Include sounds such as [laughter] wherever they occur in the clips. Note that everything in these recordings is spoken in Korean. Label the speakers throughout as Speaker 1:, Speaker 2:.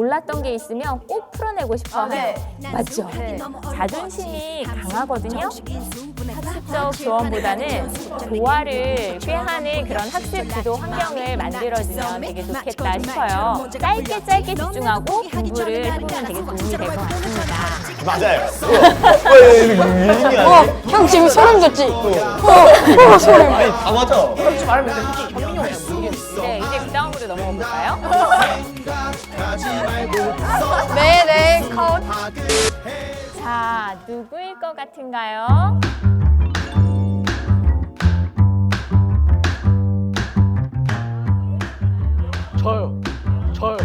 Speaker 1: 몰랐던 게 있으면 꼭 풀어내고 싶어
Speaker 2: 아, 네.
Speaker 1: 맞죠? 자존심이 강하거든요. 학습적 조언보다는 조화를 꾀하는 그런 학습 구도 환경을 만들어주면 되게 좋겠다 싶어요. 짧게 짧게 집중하고 공부를 해보면 되게 도움이 될 것 같습니다.
Speaker 3: 맞아요. 어, 왜 이렇게 유인이
Speaker 4: 어,
Speaker 3: 아니야?
Speaker 4: 형 지금 소름 돋지? 어, 어, 소름.
Speaker 3: 아니, 다 맞아.
Speaker 2: 솔직히 말하면 근
Speaker 4: 컷.
Speaker 1: 자, 누구일 것 같은가요?
Speaker 2: 저요. 저요.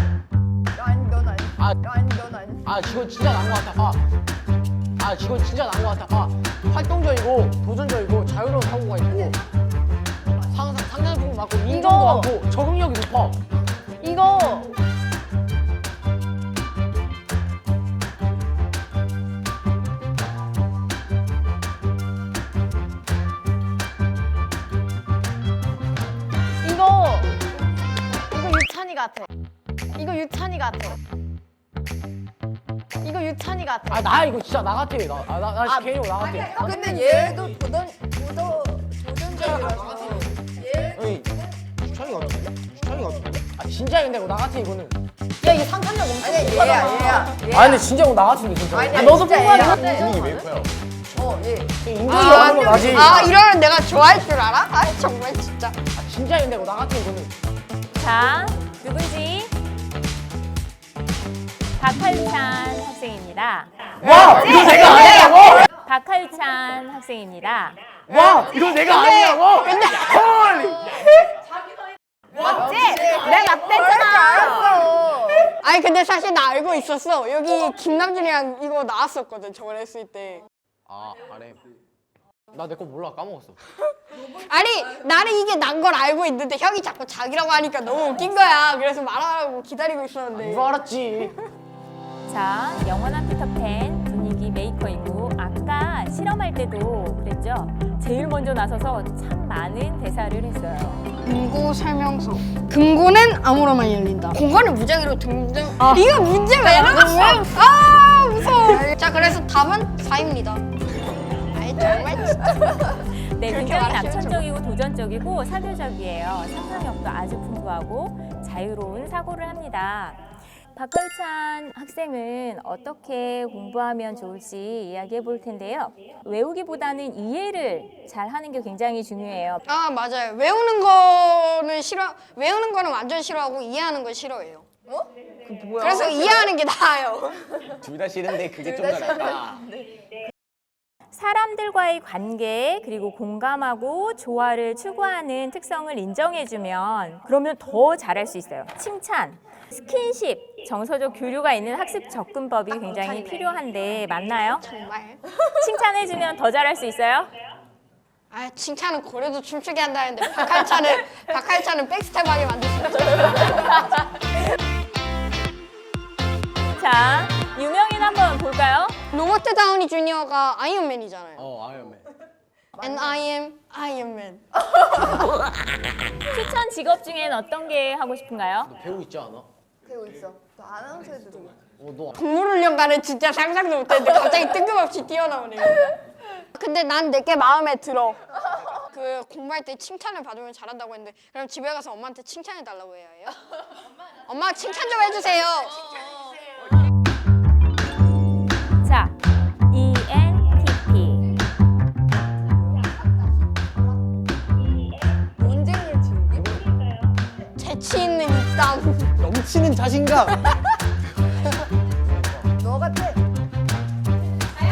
Speaker 5: 아니.
Speaker 2: 아.
Speaker 5: 아,
Speaker 2: 진짜 난것 같아. 아, 아, 지금 진짜 난것 같아. 아, 활동적이고 도전
Speaker 5: 이거 유찬이 같아. 이거 유찬이 같아. 아,
Speaker 2: 나 이거 진짜 나 같아. 나, 아, 나, 나 개인적으로 나 같아.
Speaker 5: 근데 얘도 도전 도전
Speaker 2: 여기 추천이 같은데? 추천이 같은데? 아, 진짜 근데 이거 나 같아 이거는.
Speaker 5: 야 이게 상상력 엄청 아니 얘야 얘야
Speaker 2: 아, 근데 진짜 이거 나 같은데 진짜.
Speaker 5: 아니,
Speaker 2: 아, 너도
Speaker 5: 진짜
Speaker 2: 뽑아야
Speaker 5: 얘야.
Speaker 2: 돼.
Speaker 3: 분위기 왜 커요?
Speaker 5: 어얘
Speaker 2: 인정이 하는 거 나지.
Speaker 4: 아, 이러면 내가 좋아할 줄 알아? 아, 정말 진짜.
Speaker 2: 아, 진짜 근데 이거 나 같아 이거는.
Speaker 1: 자, 누군지 박하유찬 학생입니다.
Speaker 2: 와, 이거 내가 아니라고?
Speaker 1: 박하유찬 학생입니다.
Speaker 2: 와, 이거 내가 아니라고? 근데 헐.
Speaker 5: 내가 뺐잖아
Speaker 4: 아니, 근데 사실 나 알고 있었어. 여기 김남준이랑 이거 나왔었거든, 저번에 했을 때.
Speaker 2: 아, 아래. 나내 거 몰라 까먹었어. [laughs]
Speaker 4: 아니, 나는 이게 난 걸 알고 있는데 형이 자꾸 자기라고 하니까 너무 웃긴 거야. 그래서 말하라고 기다리고 있었는데.
Speaker 2: 이거 알았지.
Speaker 1: 자, 영원한 피터팬 분위기 메이커이고 아까 실험할 때도 그랬죠. 제일 먼저 나서서 참 많은 대사를 했어요.
Speaker 4: 금고 설명서. 금고는 아무로만 열린다. 공간을 무작위로 등등. 이거 문제 왜 나왔어? 아 무서워. 자 그래서 답은 4입니다. 아이 정말 진짜. [laughs]
Speaker 1: 네, 굉장히
Speaker 4: 말하시면
Speaker 1: 낙천적이고 도전적이고 사교적이에요. 상상력도 아주 풍부하고 자유로운 사고를 합니다. 박하유찬 학생은 어떻게 공부하면 좋을지 이야기해 볼 텐데요. 외우기보다는 이해를 잘 하는 게 굉장히 중요해요.
Speaker 4: 아 맞아요. 외우는 거는 싫어. 외우는 거는 완전 싫어하고 이해하는 건 싫어해요.
Speaker 5: 어? 그 뭐야
Speaker 4: 그래서 이해하는 게 나아요. [laughs]
Speaker 3: 둘 다 싫은데 그게 좀 더 낫다.
Speaker 1: 사람들과의 관계 그리고 공감하고 조화를 추구하는 특성을 인정해주면 그러면 더 잘할 수 있어요. 칭찬, 스킨십, 정서적 교류가 있는 학습 접근법이 굉장히 필요한데 맞나요?
Speaker 4: 정말.
Speaker 1: 칭찬해주면 더 잘할 수 있어요?
Speaker 4: 아 칭찬은 고래도 춤추게 한다는데 박할찬은 박할찬은 백스텝 하게 만들 수 있죠. 다우니 주니어가 아이언맨이잖아요.
Speaker 2: 어, 아이언맨. [laughs]
Speaker 4: And I am 아이언맨.
Speaker 1: 추천 직업 중엔 어떤 게 하고 싶은가요?
Speaker 2: 너 배우 있지 않아?
Speaker 5: 배우 있어 너 아나운서 해도 돼
Speaker 2: 어, 너
Speaker 4: 동물훈련가는 진짜 상상도 못했는데 갑자기 뜬금없이 뛰어나오네. 근데 난 내게 마음에 들어. 그 공부할 때 칭찬을 받으면 잘한다고 했는데 그럼 집에 가서 엄마한테 칭찬해 달라고 해야 해요? 엄마 칭찬 좀 해주세요.
Speaker 2: 넘치는 자신감.
Speaker 5: 너 같아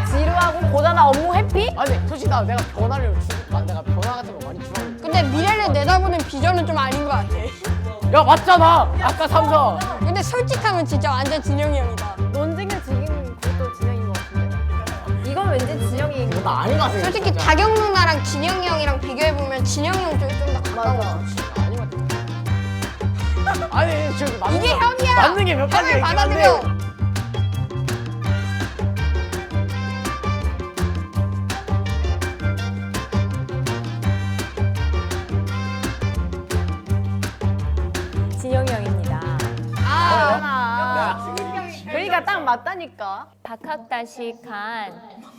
Speaker 5: 지루하고 고단한 업무 회피
Speaker 2: 아니, 솔직히 나 내가 변화를 주, 나 내가 변화 같은 거 많이 주라고.
Speaker 4: 근데 미래를 내다보는 비전은 좀 아닌 것 같아.
Speaker 2: 야, 맞잖아. 아까 삼성.
Speaker 4: 근데 솔직하면 진짜 완전 진영이 형이다.
Speaker 5: 논쟁을 즐기는 것도 진영인 것 같은데 이건 왠지 진영이
Speaker 2: 이거 나 아닌 것 같아.
Speaker 4: 솔직히. 다경 누나랑 진영이 형이랑 비교해보면 진영이 형 쪽이 좀 더 가까워.
Speaker 2: 같아. 아니, 지금 맞는
Speaker 4: 이게
Speaker 2: 거-
Speaker 4: 형이야.
Speaker 2: 맞는 게 몇 가지가
Speaker 4: 형을
Speaker 2: 있긴 한데.
Speaker 4: 받아들여.
Speaker 1: 진영이 형입니다.
Speaker 4: 아,
Speaker 5: 하나 얘기가 딱 맞다니까.
Speaker 1: 박학다식한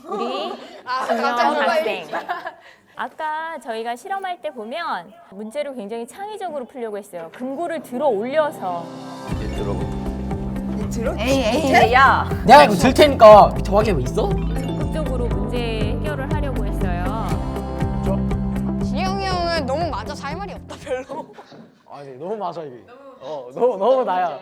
Speaker 1: 우리
Speaker 4: 아, 깜짝
Speaker 1: 학생. [laughs] 아까 저희가 실험할 때 보면 문제를 굉장히 창의적으로 풀려고 했어요. 금고를 들어 올려서
Speaker 5: 에이 에이 야.
Speaker 2: 내가 이거 들 테니까 확인해 뭐 있어?
Speaker 1: 적극적으로 문제 해결을 하려고 했어요.
Speaker 4: 진영이 형은 너무 맞아서 할 말이 없다 별로.
Speaker 2: 아니 너무 맞아 이게. 어 너무 너무 나야.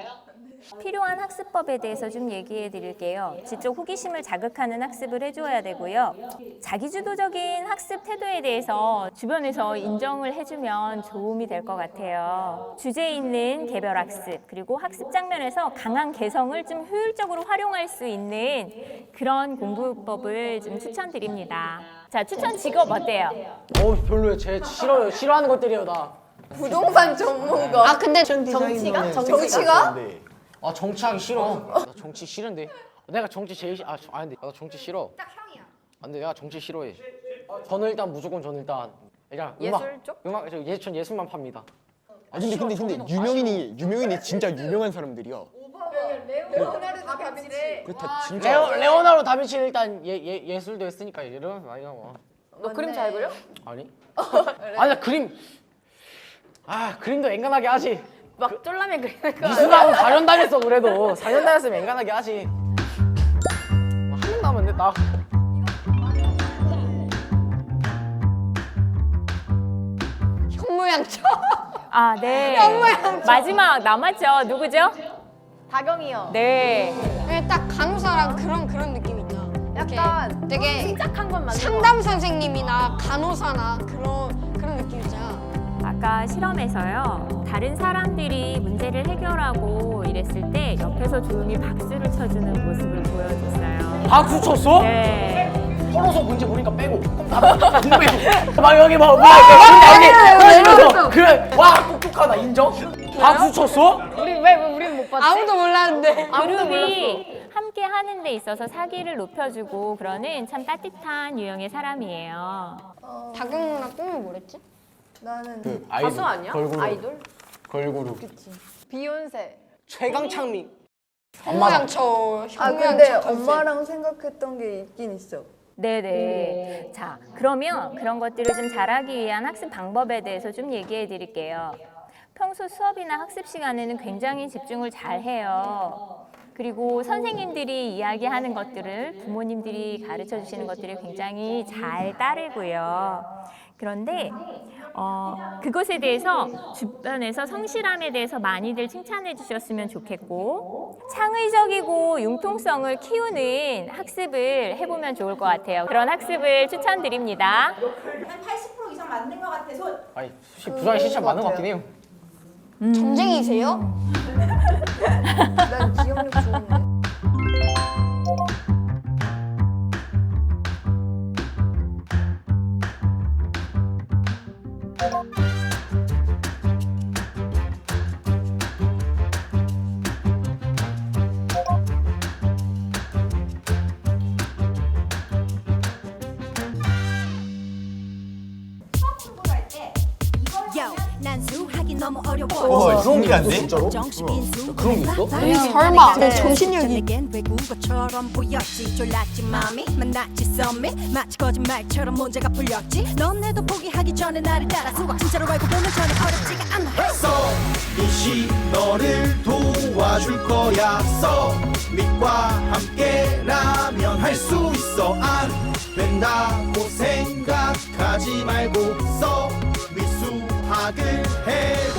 Speaker 1: 필요한 학습법에 대해서 좀 얘기해 드릴게요. 지적 호기심을 자극하는 학습을 해줘야 되고요. 자기주도적인 학습 태도에 대해서 주변에서 인정을 해주면 도움이 될 것 같아요. 주제 있는 개별 학습, 그리고 학습 장면에서 강한 개성을 좀 효율적으로 활용할 수 있는 그런 공부법을 좀 추천드립니다. 자, 추천 직업 어때요?
Speaker 2: 어 별로야. 쟤 싫어요. 싫어하는 것들이에요 나.
Speaker 5: 부동산 전문가.
Speaker 4: 아 근데
Speaker 5: 정치가?
Speaker 3: 네.
Speaker 5: 정치가?
Speaker 2: 아 정치하기 싫어. 나 정치 싫은데. 내가 정치 제일 싫. 아, 저- 아 근데 나 정치 싫어. 딱 형이야. 안돼 내가 정치 싫어해. 저는 일단 무조건 저는 일단 일단 음악
Speaker 5: 예술 쪽?
Speaker 2: 음악 저 예전 전 예술만 팝니다.
Speaker 3: 아 근데 근데 근데 유명인이 유명인이 진짜 유명한 사람들이야.
Speaker 5: 레오나르도 다빈치.
Speaker 3: 그다 진짜.
Speaker 2: 레오 레오나르도 다빈치는 일단 예, 예 예술도 했으니까 이러면 많이 나와.
Speaker 5: 너 그림 잘 그려?
Speaker 2: 아니? 아니 나 그림 아 그림도 앵간하게 하지.
Speaker 5: 막 쫄라면 그리는 거.
Speaker 2: 미술학원 4년 다녔어 그래도 4년 다녔으면 앵간하게 하지. 한 명 남았데 나.
Speaker 4: 현모양처.
Speaker 1: 아, 네. 마지막 남았죠. 누구죠?
Speaker 5: 다경이요.
Speaker 1: 네.
Speaker 4: 그냥 딱 간호사랑 그런 그런 느낌 있다. 이렇게
Speaker 5: 약간
Speaker 4: 되게
Speaker 5: 건 맞는 거.
Speaker 4: 상담 선생님이나 간호사나 그런.
Speaker 1: 아까 실험에서요. 다른 사람들이 문제를 해결하고 이랬을 때 옆에서 조용히 박수를 쳐주는 모습을 보여줬어요.
Speaker 2: 박수 쳤어?
Speaker 1: 네.
Speaker 2: 털어서 문제 보니까 빼고 다 빼고 막 여기 막 여기 그러면서 그래 와 똑똑하다 인정? 박수 쳤어?
Speaker 5: 우리 왜, 왜 우리는 못 봤지?
Speaker 4: 아무도 몰랐는데.
Speaker 1: 그룹이 함께 하는 데 있어서 사기를 높여주고 그러는 참 따뜻한 유형의 사람이에요.
Speaker 4: 다경 누나 꿈이 뭐랬지?
Speaker 5: 나는
Speaker 3: 그
Speaker 5: 가수 아니야?
Speaker 2: 걸그룹.
Speaker 5: 아이돌?
Speaker 2: 걸그룹
Speaker 5: 비욘세.
Speaker 2: 최강창민
Speaker 4: 현모양처.
Speaker 6: 아 근데
Speaker 4: 현모양처 컨셉.
Speaker 6: 엄마랑 생각했던 게 있긴 있어.
Speaker 1: 네네. 자, 그러면 그런 것들을 좀 잘하기 위한 학습 방법에 대해서 좀 얘기해 드릴게요. 평소 수업이나 학습 시간에는 굉장히 집중을 잘 해요. 그리고 선생님들이 이야기하는 것들을 부모님들이 가르쳐 주시는 것들을 굉장히 잘 따르고요. 그런데 어, 그것에 대해서 주변에서 성실함에 대해서 많이들 칭찬해 주셨으면 좋겠고 창의적이고 융통성을 키우는 학습을 해보면 좋을 것 같아요. 그런 학습을 추천드립니다.
Speaker 7: 한 80% 이상 맞는 것 같아서
Speaker 2: 아니 수시 부장이 시참 맞는 것 같긴 해요
Speaker 4: 점쟁이세요? [laughs]
Speaker 6: 난 기억력 좋은데.
Speaker 8: 난 수학이 너무 어려워
Speaker 3: 어 그런 게 안 돼? 진짜로?
Speaker 8: 정신빈수
Speaker 2: 그런 게 있어?
Speaker 4: 설마. 내 정신력이.
Speaker 8: 내겐 외국어처럼 보였지 졸랐지 맘이 만났지 썸이 마치 거짓말처럼 문제가 풀렸지 너네도 포기하기 전에 나를 따라 수학 진짜로 알고 보면 전혀 어렵지가 않아
Speaker 9: 이시 너를 도와줄 거야 써 밑과 함께라면 할 수 있어 안 된다고 생각하지 말고 음악을 해요